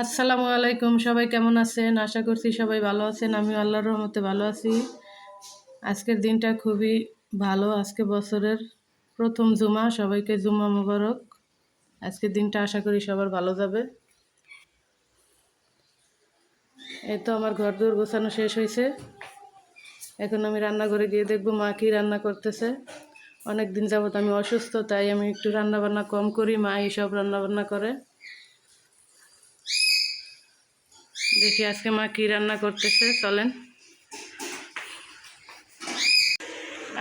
আসসালামু আলাইকুম, সবাই কেমন আছেন? আশা করছি সবাই ভালো আছেন। আমি আল্লাহর রহমতে ভালো আছি। আজকের দিনটা খুবই ভালো। আজকে বছরের প্রথম জুমা, সবাইকে জুমা মোবারক। আজকের দিনটা আশা করি সবার ভালো যাবে। এই তো আমার ঘর দৌড় গোছানো শেষ হয়েছে। এখন আমি রান্নাঘরে গিয়ে দেখব মা কি রান্না করতেছে। অনেক দিন যাবত আমি অসুস্থ, তাই আমি একটু রান্নাবান্না কম করি। মা এইসব রান্নাবান্না করে। দেখি আজকে মা কি রান্না করতেছে, চলেন।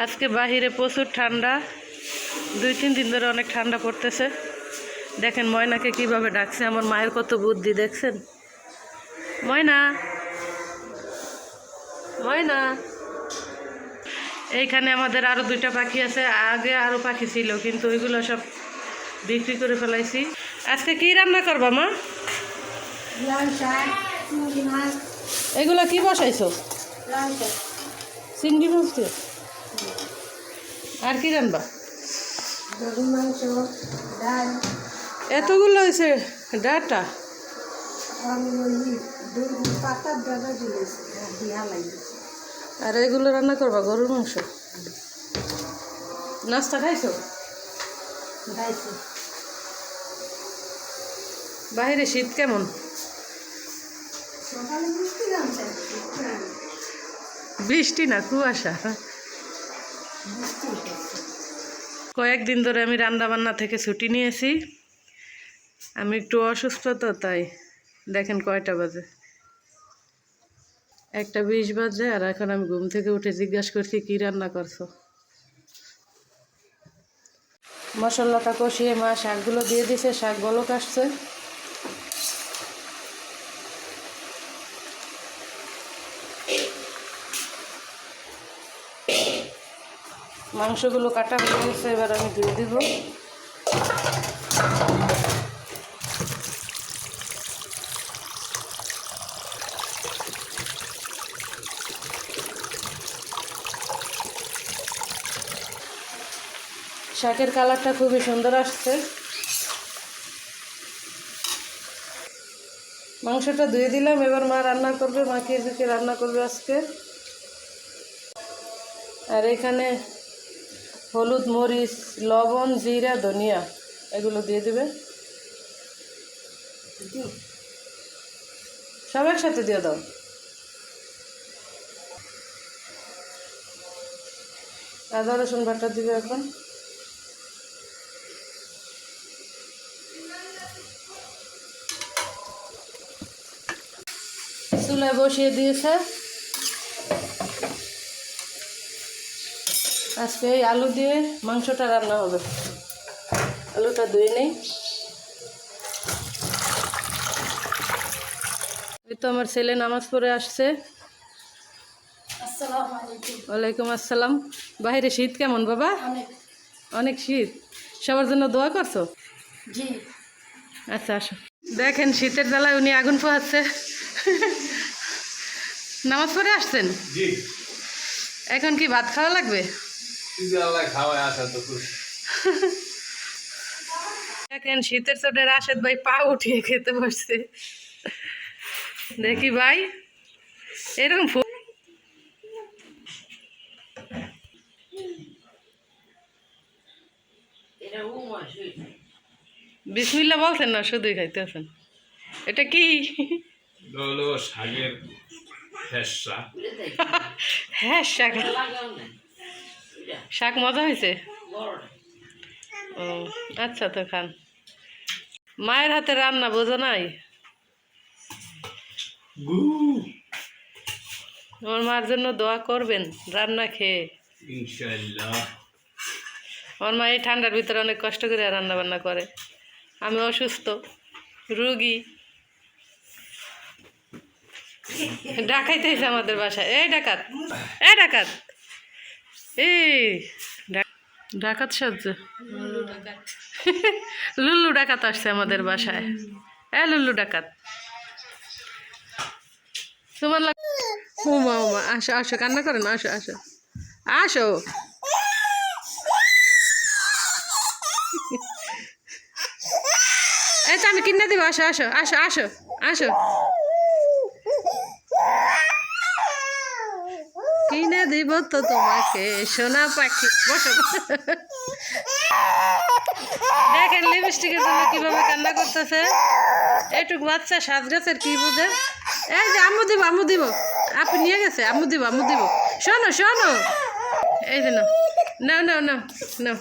আজকে বাহিরে প্রচুর ঠান্ডা, দুই তিন দিন ধরে অনেক ঠান্ডা পড়তেছে। দেখেন ময়নাকে কীভাবে ডাকছে, আমার মায়ের কত বুদ্ধি, দেখছেন? ময়না ময়না। এইখানে আমাদের আরও দুইটা পাখি আছে, আগে আরও পাখি ছিল, কিন্তু ওইগুলো সব বিক্রি করে ফেলাইছি। আজকে কি রান্না করবা মা? এগুলো কি বসাইছো? চিংড়ি মাছ দিয়ে আর কি ডাল। এতগুলো হয়েছে ডাটা? আমি পাতার ডাটা দিয়েছি আর এগুলো রান্না করবা গরুর মাংস? নাস্তা খাইছো। বাইরে শীত কেমন? বৃষ্টি না কুয়াশা? কয়েকদিন ধরে আমি রান্না বান্না থেকে ছুটি নিয়েছি। আমি একটু অসুস্থ তো, তাই দেখেন কয়টা বাজে। একটা বিশ বাজে আর এখন আমি ঘুম থেকে উঠে জিজ্ঞাসা করছি, কি রান্না করছ? মশলাটা কষিয়ে মা শাকগুলো দিয়ে দিছে, শাক বলক আসছে। মাংসগুলো কাটা হয়ে গেছে এবার আমি দিয়ে দিব। শাকের কালারটা খুবই সুন্দর আসছে। মাংসটা ধুয়ে দিলাম, এবার মা রান্না করবে মাখিয়ে দিকে রান্না করবে আজকে। আর এখানে হলুদ মরিচ, লবণ, জিরা, ধনিয়া, এগুলো দিয়ে দেবে। সব একসাথে দিয়ে দাও। আদা, রসুন বাটা দিবে এখন। চুলায় বসিয়ে দিয়েছে। আজকে এই আলু দিয়ে মাংসটা রান্না হবে। আলুটা ধুয়ে নেই। এই তো আমার ছেলে নামাজ পড়ে আসছে। ওয়ালাইকুম আসসালাম। বাইরে শীত কেমন বাবা? অনেক। শীত। সবার জন্য দোয়া করছ? আচ্ছা আসো। দেখেন শীতের জ্বালায় উনি আগুন পোহাচ্ছে। নামাজ পড়ে আসছেন? এখন কি ভাত খাওয়া লাগবে? দেখেন শীতের চোটে রাশেদ ভাই পা উঠিয়ে খেতে বসছে। দেখি ভাই এরকম বিসমিল্লা বলছেন না শুধুই খাইতেছেন। এটা কি? শাকের হ্যাঁ শাক। শাক মজা হয়েছে? ও আচ্ছা তো খান। মায়ের হাতে রান্না বোঝো নাই? আমার মার জন্য দোয়া করবেন রান্না খেয়ে। আমার মা এই ঠান্ডার ভিতরে অনেক কষ্ট করে রান্না বান্না করে। আমি অসুস্থ রুগী। ডাকাইতে হয়েছে আমাদের বাসায়। এই ডাকাত এই ডাকাত। এই ডাকাত সাহায্য লুল্লু ডাকাত আসছে আমাদের বাসায়। এ লুল্লু ডাকাত। তোমার উমা উমা, আসো আসো, কান্না করে না, আসো আসো। আসো। এই তো আমি কিনে দিব, আসো আসো আসো আসো আসো কিনে দিব তো তোমাকে, সোনা পাখি। বসো। দেখেন লিপস্টিকের জন্য কীভাবে কান্না করতেছে। একটু বাচ্চা সাজগাছের কি বুঝে? এই যে আম্মু দিব আমু দিব। আপনি নিয়ে গেছে, আম্মু দিব আমু দিব। শোনো শোনো। এই যে নাও। নাও নাও নাও নাও।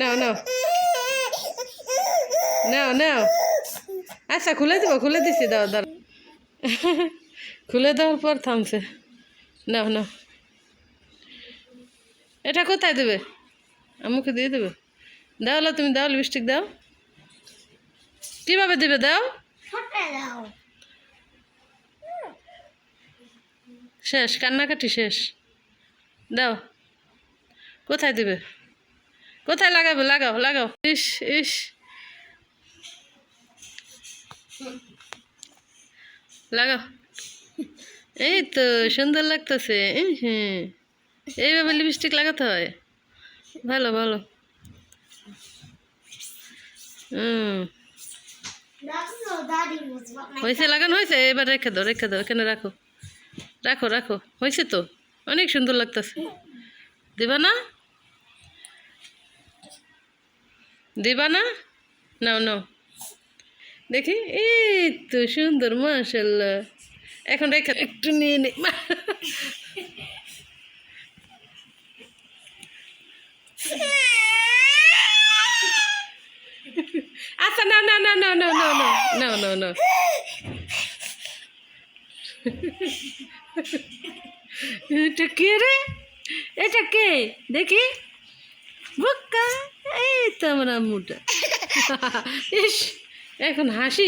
নাও নাও। নাও নাও। আচ্ছা খুলে দিব, খুলে দিছি, দাও দাও। খুলে দেওয়ার পর থামছে। নাও নাও। এটা কোথায় দেবে? আমাকে দিয়ে দেবে। দাও লো তুমি, দাও লিপস্টিক দাও। কীভাবে দেবে? দাও। শেষ, কান্নাকাটি শেষ। দাও। কোথায় দেবে? কোথায় লাগাবে? লাগাও লাগাও। ইস ইস। লাগাও। এই তো, সুন্দর লাগতেছে হ্যাঁ এইভাবে লিপস্টিক লাগাতে হয়? ভালো ভালো। হুম হয়েছে লাগানো হয়েছে এবার রেখে দাও রেখে দাও, এখানে রাখো। রাখো রাখো। হয়েছে তো? অনেক সুন্দর লাগতেছে। দিবা না? দিবা না? নাও নাও। দেখি, এই তো সুন্দর মাশাল্লাহ এখন রেখে একটু নিয়ে নে। আচ্ছা না না না না না না না না না না এটা কে রে? এটা কে? দেখি। বুক্কা এই তো আমার আম্মুটা। ইস এখন হাসি।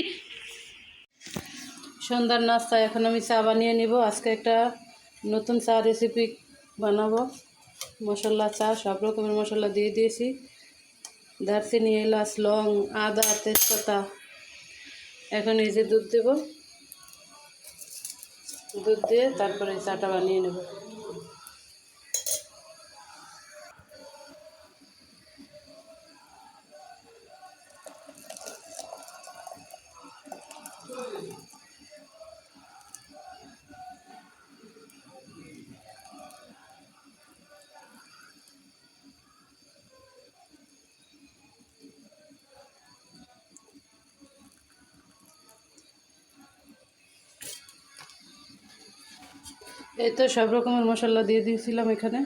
সন্ধ্যার নাস্তা এখন আমি চা বানিয়ে নিব। আজকে একটা নতুন চা রেসিপি বানাবো। মশলা, চা, সব রকমের মশলা দিয়ে দিয়েছি। দারচিনি, এলাচ, লং, আদা, তেজপাতা। এখন এই যে দুধ দেব। দুধ দিয়ে তারপরে চাটা বানিয়ে নেব। এই তো সব রকমের মশলা দিয়ে দিয়েছিলাম এখানে।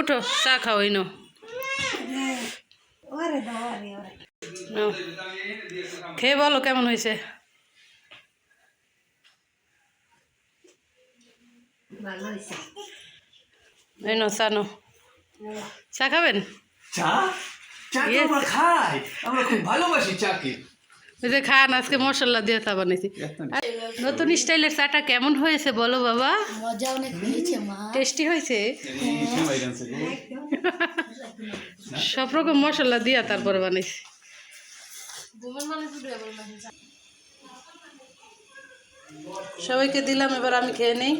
উঠো চা খাও এই। খেয়ে বলো কেমন হয়েছে এই চা খাবেন চা চা আমরা খাই আমরা খুব ভালোবাসি চাকে ওই যে খান আজকে মশলা দিয়ে চা বানিয়েছি নতুন স্টাইলের চাটা কেমন হয়েছে বলো বাবা? মজা অনেক হয়েছে মা। টেস্টি হয়েছে? সব রকম মশলা দিয়া তারপরে বানাইছি। সবাইকে দিলাম এবার আমি খেয়ে নেই।